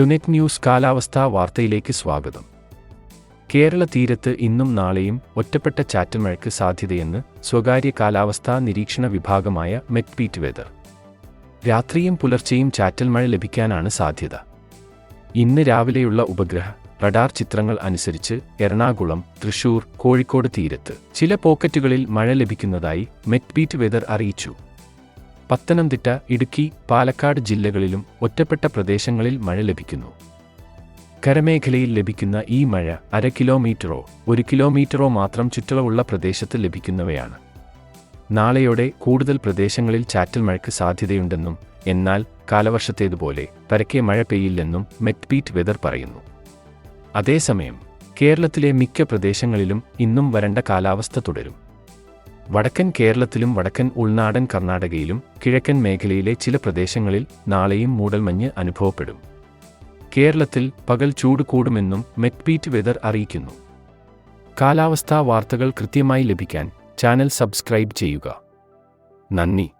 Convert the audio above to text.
ടുനെറ്റ് news കാലാവസ്ഥാ വാർത്തയിലേക്ക് സ്വാഗതം. കേരള തീരത്ത് ഇന്നും നാളെയും ഒറ്റപ്പെട്ട ചാറ്റൽ മഴയ്ക്ക് സാധ്യതയെന്ന് സ്വകാര്യ കാലാവസ്ഥാ നിരീക്ഷണ വിഭാഗമായ മെറ്റ്പീറ്റ് വെതർ. രാത്രിയും പുലർച്ചെയും ചാറ്റൽ മഴ ലഭിക്കാനാണ് സാധ്യത. ഇന്ന് രാവിലെയുള്ള ഉപഗ്രഹ റഡാർ ചിത്രങ്ങൾ അനുസരിച്ച് എറണാകുളം തൃശൂർ കോഴിക്കോട് തീരത്ത് ചില പോക്കറ്റുകളിൽ മഴ ലഭിക്കുന്നതായി മെറ്റ്പീറ്റ് വെതർ അറിയിച്ചു. പത്തനംതിട്ട ഇടുക്കി പാലക്കാട് ജില്ലകളിലും ഒറ്റപ്പെട്ട പ്രദേശങ്ങളിൽ മഴ ലഭിക്കുന്നു. കരമേഖലയിൽ ലഭിക്കുന്ന ഈ മഴ അര കിലോമീറ്ററോ ഒരു കിലോമീറ്ററോ മാത്രം ചുറ്റളവുള്ള പ്രദേശത്ത് ലഭിക്കുന്നവയാണ്. നാളെയോടെ കൂടുതൽ പ്രദേശങ്ങളിൽ ചാറ്റൽ മഴയ്ക്ക് സാധ്യതയുണ്ടെന്നും എന്നാൽ കാലവർഷത്തേതുപോലെ പരക്കെ മഴ പെയ്യില്ലെന്നും മെറ്റ്പീറ്റ് വെതർ പറയുന്നു. അതേസമയം കേരളത്തിലെ മിക്ക പ്രദേശങ്ങളിലും ഇന്നും വരണ്ട കാലാവസ്ഥ തുടരും. വടക്കൻ കേരളത്തിലും വടക്കൻ ഉൾനാടൻ കർണാടകയിലും കിഴക്കൻ മേഖലയിലെ ചില പ്രദേശങ്ങളിൽ നാളെയും മൂടൽമഞ്ഞ് അനുഭവപ്പെടും. കേരളത്തിൽ പകൽ ചൂട് കൂടുമെന്നും മെറ്റ്പീറ്റ് വെതർ അറിയിക്കുന്നു. കാലാവസ്ഥാ വാർത്തകൾ കൃത്യമായി ലഭിക്കാൻ ചാനൽ സബ്സ്ക്രൈബ് ചെയ്യുക. നന്ദി.